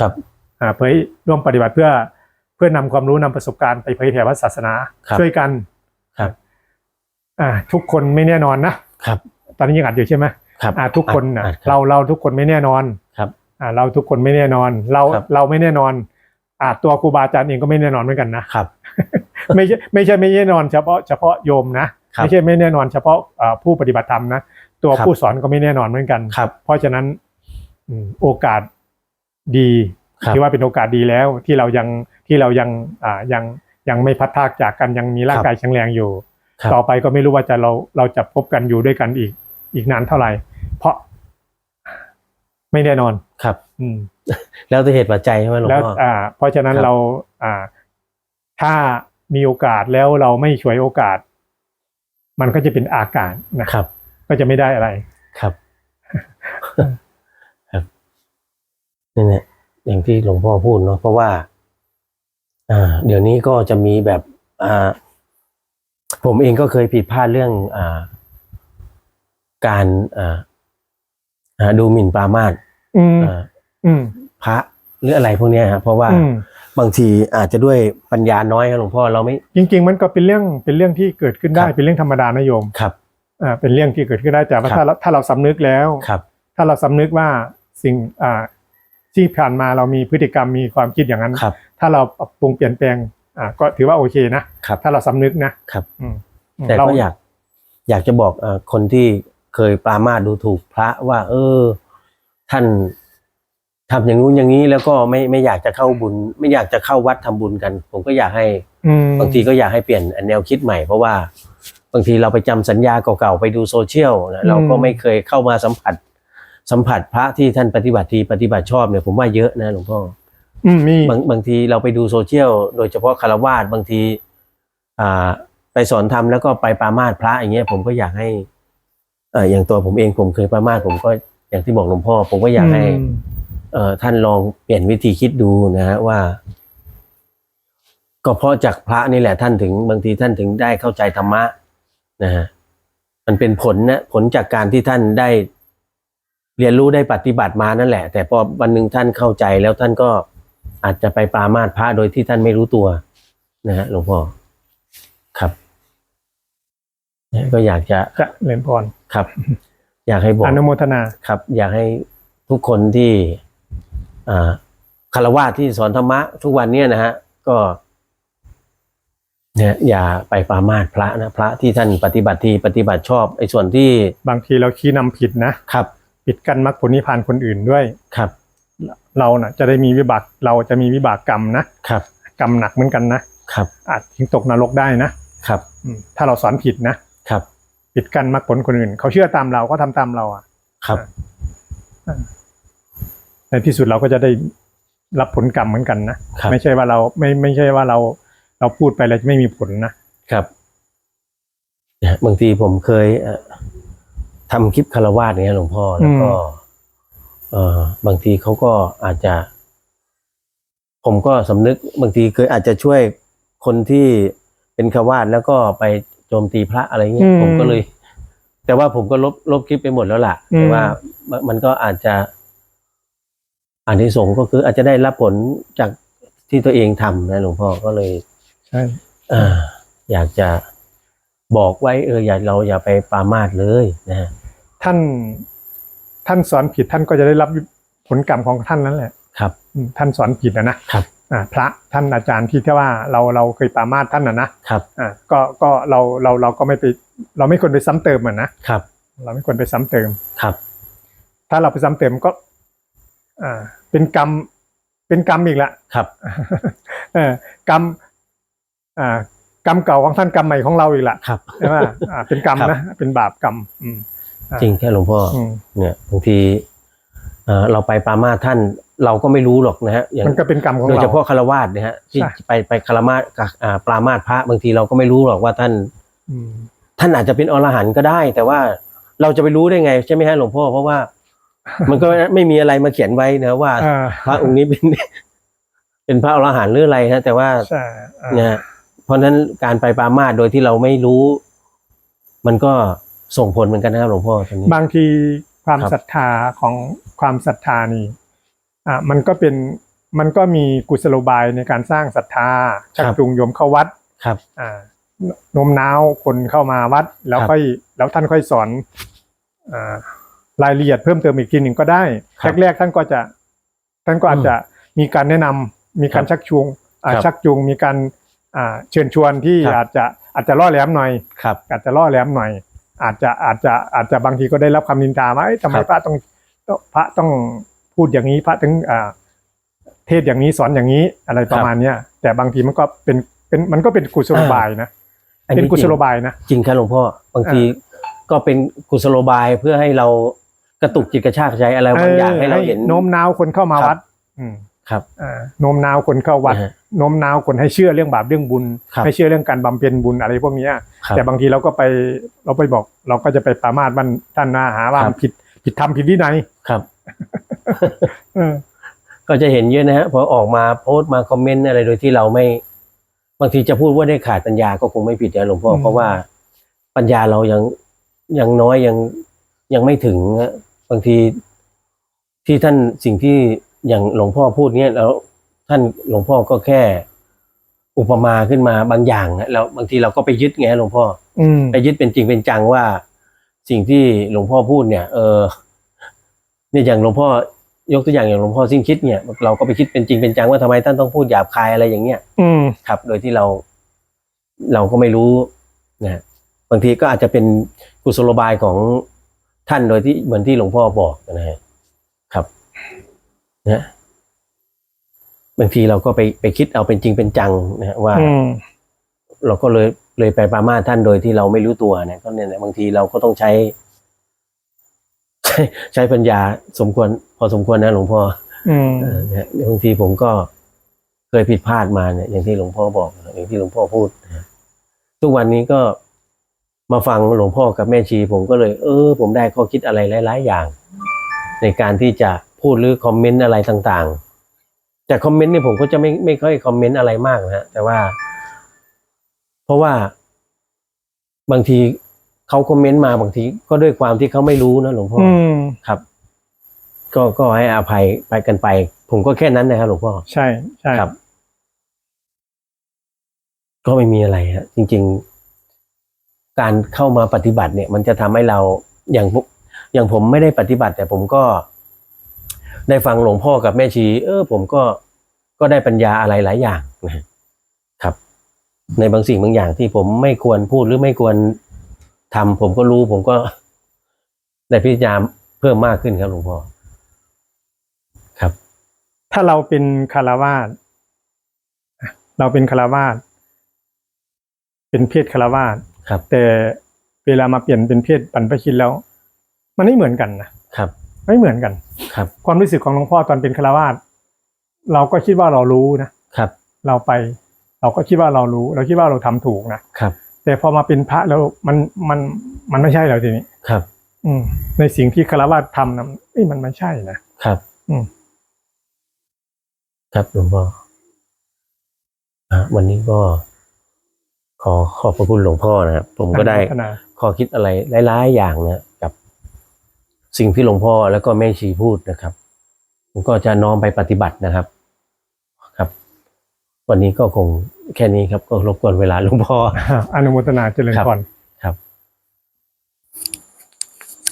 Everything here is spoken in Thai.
ครับอ่าเผยร่วมปฏิบัติเพื่อเพื่อนำความรู้นำประสบการณ์ไปเผยแผ่พระศาสนาครับช่วยกันครับอ่าทุกคนไม่แน่นอนนะครับ ตอนนี้ยังอัดอยู่ใช่ไหมครับอ่าทุกคนนะอะครับเราเราทุกคนไม่แน่นอนครับอ่าเราทุกคนไม่แน่นอน เราครับเราไม่แน่นอนอ่าตัวครูบาอาจารย์เองก็ไม่แน่นอนเหมือนกันนะครับ ไม่ใช่ไม่ใช่ไม่แน่นอนเฉพาะเฉพาะโยมนะครับไม่ใช่ไม่แน่นอนเฉพาะอ่าผู้ปฏิบัติธรรมนะตัวครับผู้สอนก็ไม่แน่นอนเหมือนกันครับเพราะฉะนั้นอืมโอกาส ดีครับที่ว่าเป็นโอกาสดีแล้วที่เรายังที่เรายังอ่ายังยังไม่พัดพรากจากกันยังมีร่างครับกายแข็งแรงอยู่ครับต่อไปก็ไม่รู้ว่าจะเราเราจะพบกันอยู่ด้วยกันอีกอีกนานเท่าไหร่ เพราะไม่แน่นอนครับ อืม แล้วแต่เหตุปัจจัยใช่ไหมหลวงแล้วพ่ออ่า เพราะฉะนั้นครับเราอ่า ถ้ามีโอกาสแล้วเราไม่ฉวยโอกาส มันก็จะเป็นอากาศนะครับ ก็จะไม่ได้อะไรครับครับ นี่เนี่ยอย่างที่หลวงพ่อพูดเนาะเพราะว่า อ่า เดี๋ยวนี้ก็จะมีแบบอ่าผมเองก็เคยผิดพลาดเรื่องอ่าการอ่าอ่าดูหมิ่นปรามาสอืมอ่าอืมพระหรืออะไรพวกเนี้ยครับเพราะว่าอืมบางทีอาจจะด้วยปัญญาน้อยครับหลวงพ่อเราไม่ จริง ๆ มันก็เป็นเรื่องเป็นเรื่องที่เกิดขึ้นได้ครับเป็นเรื่องธรรมดานะโยมครับอ่าเป็นเรื่องที่เกิดขึ้นได้แต่ว่าครับถ้าเราถ้าเราสำนึกแล้วครับ ถ้าเราสำนึกว่าสิ่งอ่า ที่ผ่านมาเรามีพฤติกรรมมีความคิดอย่างนั้น ครับ ถ้าเราปรับปรุงเปลี่ยนแปลงอ่าก็ถือว่าโอเคนะ ครับ ถ้าเราสำนึกนะครับ อืมอืมแต่เราก็อยาก อยากจะบอกเออคนที่เคยปรามาสดูถูกพระว่า เออ ท่านทำอย่างงู้นอย่างนี้แล้วก็ไม่ไม่อยากจะเข้าบุญ ไม่อยากจะเข้าวัดทำบุญกัน ผมก็อยากให้ อืม บางทีก็อยากให้เปลี่ยนแนวคิดใหม่เพราะว่าบางทีเราไปจำสัญญาเก่าๆ ไปดูโซเชียลนะเราก็ไม่เคยเข้ามาสัมผัส สัมผัสพระที่ท่านปฏิบัติทีปฏิบัติชอบเนี่ยผมว่าเยอะนะหลวงพ่ออืมมีบางบางทีเราไปดูโซเชียลโดยเฉพาะคารวาสบางที อ่า ไปสอนธรรมแล้วก็ไปปรามาสพระอย่างเงี้ยผมก็อยากให้ เอออย่างตัวผมเองผมเคยปรามาสผมก็อย่างที่บอกหลวงพ่อ ผมก็อยากให้อืมเอ่อท่านลองเปลี่ยนวิธีคิดดูนะฮะว่า ก็เพราะจากพระนี่แหละท่านถึง บางทีท่านถึงได้เข้าใจธรรมะนะฮะมันเป็นผลนะผลจากการที่ท่านได้ เรียนรู้ได้ปฏิบัติมานั่นแหละ แต่พอวันหนึ่งท่านเข้าใจแล้วท่านก็อาจจะไปปรามาสพระโดยที่ท่านไม่รู้ตัวนะฮะหลวงพ่อครับเนี่ยก็อยากจะจะเหรียญพรครับ อยากให้บอกอนุโมทนาครับ อยากให้ทุกคนที่อ่าคารวะที่สอนธรรมะ ทุกวันเนี้นะฮะก็เนี่ยอย่าไปปรามาสพระนะพระที่ท่านปฏิบัติทีปฏิบัติชอบไอ้ส่วนที่บางทีเราชี้นำผิดนะครับ ปิดกันมรรคผลนิพพานคนอื่นด้วยครับ เราน่ะจะได้มีวิบากเราจะมีวิบากกรรมนะครับ กรรมหนักเหมือนกันนะครับ อาจถึงตกนรกได้นะครับอืมถ้าเราสอนผิดนะครับ ปิดกันมรรคผลคนอื่นเขาเชื่อตามเราก็ทำตามเราอะครับในที่สุดเราก็จะได้รับผลกรรมเหมือนกันนะครับไม่ใช่ว่าเราไม่ไม่ใช่ว่าเราเราพูดไปแล้วจะไม่มีผลนะครับเนี่ยบางทีผมเคยเอ่อ ทำคลิปคารวาสเนี่ยหลวงพ่อแล้วก็ เอ่อบางทีเขาก็อาจจะ ผมก็สำนึกบางทีเคยอาจจะช่วยคนที่เป็นคารวาสแล้วก็ไปโจมตีพระอะไรเงี้ยผมก็เลย แต่ว่าผมก็ลบลบคลิปไปหมดแล้วล่ะแต่ว่ามันมันก็อาจจะอันที่สงส์ก็คืออาจจะได้รับผลจากที่ตัวเองทำนะหลวงพ่อก็เลยใช่เอ่ออยากจะบอกไว้เอออย่าเราอย่าไปปรามาสเลยนะฮะ ท่าน ท่านสอนผิดท่านก็จะได้รับผลกรรมของท่านนั่นแหละครับอืมท่านสอนผิดนะนะครับอ่าพระท่านอาจารย์ที่ที่ว่าเราเราเคยปรามาสท่านนะนะครับอ่าก็ก็เราเราเราก็ไม่ไป เราไม่ควรไปซ้ำเติมมันนะครับ เราไม่ควรไปซ้ำเติมครับ ถ้าเราไปซ้ำเติมก็ อ่า เป็นกรรมเป็นกรรมอีกละครับเออกรรมอ่ากรรมเก่าของท่านกรรมใหม่ของเราอีกละครับใช่ไหมอ่าเป็นกรรมครับนะเป็นบาปกรรมอืมอ่า จริงแค่หลวงพ่อออืมเนี่ยบางทีเอ่อเราไปปรามาสท่านเราก็ไม่รู้หรอกนะฮะอย่างมันก็เป็นกรรมของโดยเราเฉพาะคารวาสเนี่ยฮะที่ใช่ไปไปคารมาสกับอ่าปรามาสพระบางทีเราก็ไม่รู้หรอกว่าท่านอืมท่านอาจจะเป็นอรหันต์ก็ได้ แต่ว่าเราจะไปรู้ได้ไง ใช่ไหมฮะหลวงพ่อเพราะว่า มันก็ไม่มีอะไรมาเขียนไว้นะว่าอ่าพระองค์นี้เป็น เป็นพระอรหันต์หรืออะไรฮะ แต่ว่าใช่อ่านะเพราะฉะนั้นการไปปรามาสโดยที่เราไม่รู้ มันก็ ส่งผลเหมือนกันนะครับหลวงพ่อตรงนี้ บางทีความครับ ศรัทธาของความศรัทธานี่อ่ามันก็เป็นมันก็มีกุศโลบายในการสร้างศรัทธาชักครับจูงโยมเข้าวัดครับ อ่าโน้มน้าวคนเข้ามาวัด แล้วครับค่อยแล้วท่านค่อยสอนอ่ารายละเอียดเพิ่มเติมอีกทีหนึ่งก็ได้ครับแรกๆท่านก็จะท่านก็อาจจะมีการแนะนำมีการครับชักจูงอ่าครับชักจูงมีการอ่าเชิญชวนที่ครับ อาจจะอาจจะล่อแหลมหน่อย ครับ อาจจะล่อแหลมหน่อย อาจจะอาจจะอาจจะบางทีก็ได้รับคำนินทาว่าเอ้ยทำไมครับพระต้องต้องพระต้องพูดอย่างนี้พระถึงอ่าเทศอย่างนี้สอนอย่างนี้อะไรประมาณเนี้ยแต่บางทีมันก็เป็นเป็นมันก็เป็นกุศโลบายนะอันเป็นนี้กุจศริงโลบายนะจริงครับหลวงพ่อบางทีก็เป็นกุศโลบายเพื่อให้เรากระตุกจิตกระชากใจอะไรบางอย่างให้เราเห็นโน้มน้าวคนเข้ามาครับวัดอืมครับอ่าโน้มน้าวคนเข้าวัดนะฮะโน้มน้าวคนให้เชื่อเรื่องบาปเรื่องบุญครับให้เชื่อเรื่องการบำเพ็ญบุญอะไรพวกเนี้ย ครับ แต่บางทีเราก็ไปเราไปบอก เราก็จะไปปรามาสมันท่านนาหาว่าครับมันผิดผิดธรรมผิดวินัยครับ เออ ก็จะเห็นเยอะนะฮะพอออกมาโพสต์มาคอมเมนต์อะไรโดยที่เราไม่ บางทีจะพูดว่าได้ขาดปัญญาก็คงไม่ผิดนะหลวงพ่อเพราะว่าปัญญาเรายังยังน้อยยังยังไม่ถึงนะบางทีที่ท่านสิ่งที่อย่างหลวงพ่อพูดเนี้ยแล้วท่านหลวงพ่อก็แค่ อุปมาขึ้นมาบางอย่างนะแล้วบางทีเราก็ไปยึดไงหลวงพ่ออืมไปยึดเป็นจริงเป็นจังว่า สิ่งที่หลวงพ่อพูดเนี่ย เออเนี่ยอย่างหลวงพ่อยกตัวอย่างอย่างหลวงพ่อสิ้นคิดเนี่ยเราก็ไปคิดเป็นจริงเป็นจังว่าทำไมท่านต้องพูดหยาบคายอะไรอย่างเงี้ยอืมครับ โดยที่เรา เราก็ไม่รู้นะบางทีก็อาจจะเป็นกุศโลบายของท่านโดยที่เหมือนที่หลวงพ่อบอกนะฮะครับ นะ บางทีเราก็ไปไปคิดเอาเป็นจริงเป็นจังนะฮะว่าอืมเราก็เลยเลยไปปรามาสท่านโดยที่เราไม่รู้ตัวเนี่ยก็เนี่ยนะบางทีเราก็ต้องใช้ ใช้ใช้ปัญญาสมควร พอสมควรนะหลวงพ่ออืมเออเนี่ยบางทีผมก็เคยผิดพลาดมาเนี่ยอย่างที่หลวงพ่อบอก อย่างที่หลวงพ่อพูดนะทุกวันนี้ก็มาฟังหลวงพ่อกับแม่ชี ผมก็เลย เออ ผมได้ข้อคิดอะไรหลาย ๆ อย่าง ในการที่จะพูดหรือคอมเมนต์อะไรต่าง ๆ แต่คอมเมนต์เนี่ยผมก็จะไม่ไม่ค่อยคอมเมนต์อะไรมากนะฮะแต่ว่า เพราะว่าบางทีเขาคอมเมนต์มาบางทีก็ด้วยความที่เขาไม่รู้นะหลวงพ่ออืมครับ ก็ก็ให้อภัยไปกันไป ผมก็แค่นั้นนะครับหลวงพ่อใช่ใช่ครับ ก็ไม่มีอะไรฮะจริง ๆ การเข้ามาปฏิบัติเนี่ย มันจะทำให้เราอย่างพวกอย่างผมไม่ได้ปฏิบัติ แต่ผมก็ ได้ฟังหลวงพ่อกับแม่ชี เออ ผมก็ก็ได้ปัญญาอะไรหลายอย่างนะครับ ในบางสิ่งบางอย่างที่ผมไม่ควรพูดหรือไม่ควรทำผมก็รู้ผมก็ได้พิจารณาเพิ่มมากขึ้นครับหลวงพ่อครับ ถ้าเราเป็นคารวาสเราเป็นคารวาสเป็นเพศคารวาสครับ แต่เวลามาเปลี่ยนเป็นเพศปันพชินแล้ว มันไม่เหมือนกันนะครับ ไม่เหมือนกัน ครับ ความรู้สึกของหลวงพ่อตอนเป็นคารวาสเราก็คิดว่าเรารู้นะครับ เราไป เราก็คิดว่าเรารู้ เราคิดว่าเราทำถูกนะครับ แต่พอมาเป็นพระแล้วมันมันมันไม่ใช่แล้วทีนี้ครับ อืม ในสิ่งที่คารวาสทำนะเอ้ยมันไม่ใช่นะครับ อืมครับหลวงพ่ออะวันนี้ก็ขอขอบพระคุณหลวงพ่อนะครับ ผมก็ได้พัฒนาข้อคิดอะไรหลายๆอย่างนะกับ สิ่งที่หลวงพ่อแล้วก็แม่ชีพูดนะครับผมก็จะน้อมไปปฏิบัตินะครับ ครับ วันนี้ก็คงแค่นี้ครับ ก็รบกวนเวลาหลวงพ่ออนุโมทนาเจริญพร